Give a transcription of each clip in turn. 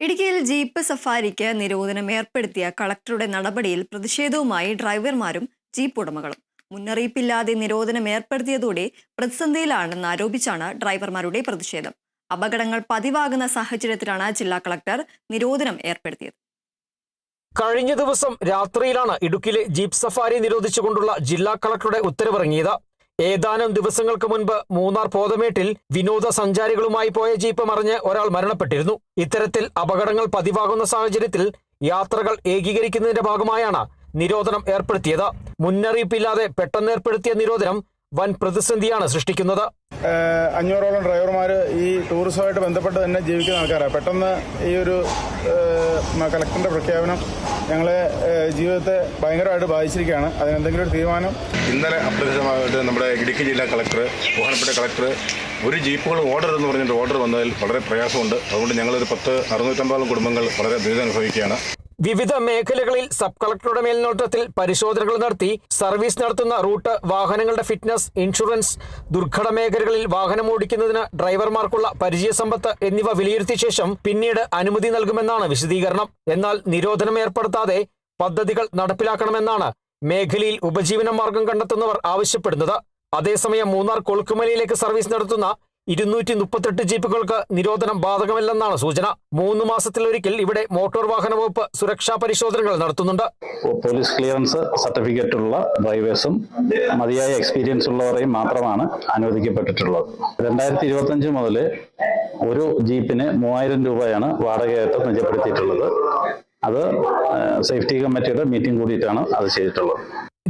ഇടുക്കിയിൽ ജീപ്പ് സഫാരിക്ക് നിരോധനം ഏർപ്പെടുത്തിയ കളക്ടറുടെ നടപടിയിൽ പ്രതിഷേധവുമായി ഡ്രൈവർമാരും ജീപ്പ് ഉടമകളും. മുന്നറിയിപ്പില്ലാതെ നിരോധനം ഏർപ്പെടുത്തിയതോടെ പ്രതിസന്ധിയിലാണെന്ന് ആരോപിച്ചാണ് ഡ്രൈവർമാരുടെ പ്രതിഷേധം. അപകടങ്ങൾ പതിവാകുന്ന സാഹചര്യത്തിലാണ് ജില്ലാ കളക്ടർ നിരോധനം ഏർപ്പെടുത്തിയത്. കഴിഞ്ഞ ദിവസം രാത്രിയിലാണ് ഇടുക്കിയിലെ ജീപ്പ് സഫാരി നിരോധിച്ചുകൊണ്ടുള്ള ജില്ലാ കളക്ടറുടെ ഉത്തരവിറങ്ങിയത്. ഏതാനും ദിവസങ്ങൾക്ക് മുൻപ് മൂന്നാർ പോതമേട്ടിൽ വിനോദസഞ്ചാരികളുമായി പോയ ജീപ്പ് മറിഞ്ഞ് ഒരാൾ മരണപ്പെട്ടിരുന്നു. ഇത്തരത്തിൽ അപകടങ്ങൾ പതിവാകുന്ന സാഹചര്യത്തിൽ യാത്രകൾ ഏകീകരിക്കുന്നതിന്റെ ഭാഗമായാണ് നിരോധനം ഏർപ്പെടുത്തിയത്. മുന്നറിയിപ്പില്ലാതെ പെട്ടെന്ന് ഏർപ്പെടുത്തിയ നിരോധനം വൻ പ്രതിസന്ധിയാണ് സൃഷ്ടിക്കുന്നത്. അഞ്ഞൂറോളം ഡ്രൈവർമാർ ഈ ടൂറിസവുമായിട്ട് ബന്ധപ്പെട്ട് തന്നെ ജീവിക്കുന്ന ആൾക്കാരാണ് പെട്ടെന്ന് ഈ ഒരു ഏഹ് കളക്ടറിന്റെ പ്രഖ്യാപനം ഞങ്ങളെ ജീവിതത്തെ ഭയങ്കരമായിട്ട് ബാധിച്ചിരിക്കുകയാണ്. അതിനെന്തെങ്കിലും ഒരു തീരുമാനം? ഇന്നലെ അപ്രതീക്ഷിതമായിട്ട് നമ്മുടെ ഇടുക്കി ജില്ലാ കളക്ടർ ബഹുമാനപ്പെട്ട കളക്ടർ ഒരു ജീപ്പുകൾ ഓർഡർ എന്ന് പറഞ്ഞിട്ട് ഓർഡർ വന്നതിൽ വളരെ പ്രയാസമുണ്ട്. അതുകൊണ്ട് ഞങ്ങളൊരു പത്ത് അറുന്നൂറ്റമ്പതോളം കുടുംബങ്ങൾ വളരെ ദുരിതം അനുഭവിക്കുകയാണ് വിവിധ മേഖലകളിൽ സബ് കളക്ടറുടെ മേൽനോട്ടത്തിൽ പരിശോധനകൾ നടത്തി സർവീസ് നടത്തുന്ന റൂട്ട് വാഹനങ്ങളുടെ ഫിറ്റ്നസ് ഇൻഷുറൻസ് ദുർഘട മേഖലകളിൽ വാഹനം ഓടിക്കുന്നതിന് ഡ്രൈവർമാർക്കുള്ള പരിചയസമ്പത്ത് എന്നിവ വിലയിരുത്തിയ ശേഷം പിന്നീട് അനുമതി നൽകുമെന്നാണ് വിശദീകരണം. എന്നാൽ നിരോധനം ഏർപ്പെടുത്താതെ പദ്ധതികൾ നടപ്പിലാക്കണമെന്നാണ് മേഖലയിൽ ഉപജീവന മാർഗം കണ്ടെത്തുന്നവർ ആവശ്യപ്പെടുന്നത്. അതേസമയം മൂന്നാർ കൊളുക്കുമലയിലേക്ക് സർവീസ് നടത്തുന്ന ഇരുന്നൂറ്റി മുപ്പത്തെട്ട് ജീപ്പുകൾക്ക് നിരോധനം ബാധകമല്ലെന്നാണ് സൂചന. മൂന്ന് മാസത്തിലൊരിക്കൽ ഇവിടെ മോട്ടോർ വാഹന വകുപ്പ് സുരക്ഷാ പരിശോധനകൾ നടത്തുന്നുണ്ട്. പോലീസ് ക്ലിയറൻസ് സർട്ടിഫിക്കറ്റ് ഉള്ള ഡ്രൈവേഴ്സും മതിയായ എക്സ്പീരിയൻസ് ഉള്ളവരെയും മാത്രമാണ് അനുവദിക്കപ്പെട്ടിട്ടുള്ളത്. രണ്ടായിരത്തി ഇരുപത്തഞ്ച് മുതൽ ഒരു ജീപ്പിന് മൂവായിരം രൂപയാണ് വാടകയായിട്ട് നിജപ്പെടുത്തിയിട്ടുള്ളത്. അത് സേഫ്റ്റി കമ്മിറ്റിയുടെ മീറ്റിംഗ് കൂടിയിട്ടാണ് അത് ചെയ്തിട്ടുള്ളത്.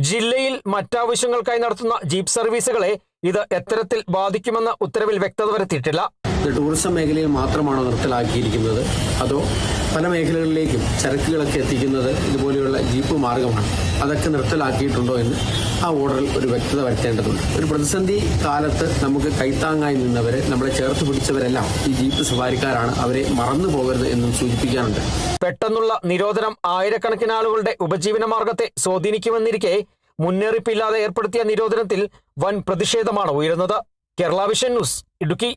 ജില്ലയിൽ മറ്റാവശ്യങ്ങൾക്കായി നടത്തുന്ന ജീപ്പ് സർവീസുകളെ ഇത് എത്തരത്തിൽ ബാധിക്കുമെന്ന ഉത്തരവിൽ വ്യക്തത വരുത്തിയിട്ടില്ല. ടൂറിസം മേഖലയിൽ മാത്രമാണോ നിർത്തലാക്കിയിരിക്കുന്നത്? അതോ പല മേഖലകളിലേക്കും ചരക്കുകളൊക്കെ എത്തിക്കുന്നത് ഇതുപോലെയുള്ള ജീപ്പ് മാർഗമാണ്. അതൊക്കെ നിർത്തലാക്കിയിട്ടുണ്ടോ എന്ന് ആ ഓർഡറിൽ ഒരു വ്യക്തത വരുത്തേണ്ടതുണ്ട്. ഒരു പ്രതിസന്ധി കാലത്ത് നമുക്ക് കൈത്താങ്ങായി നിന്നവരെ നമ്മളെ ചേർത്ത് പിടിച്ചവരെല്ലാം ഈ ജീപ്പ് സവാരിക്കാരാണ്. അവരെ മറന്നു പോകരുത് എന്നും സൂചിപ്പിക്കാനുണ്ട്. പെട്ടെന്നുള്ള നിരോധനം ആയിരക്കണക്കിന് ആളുകളുടെ ഉപജീവന മാർഗത്തെ സ്വാധീനിക്കുമെന്നിരിക്കെ മുന്നറിയിപ്പില്ലാതെ ഏർപ്പെടുത്തിയ നിരോധനത്തിൽ വൻ പ്രതിഷേധമാണ് ഉയരുന്നത്. Kerala vision news Idukki.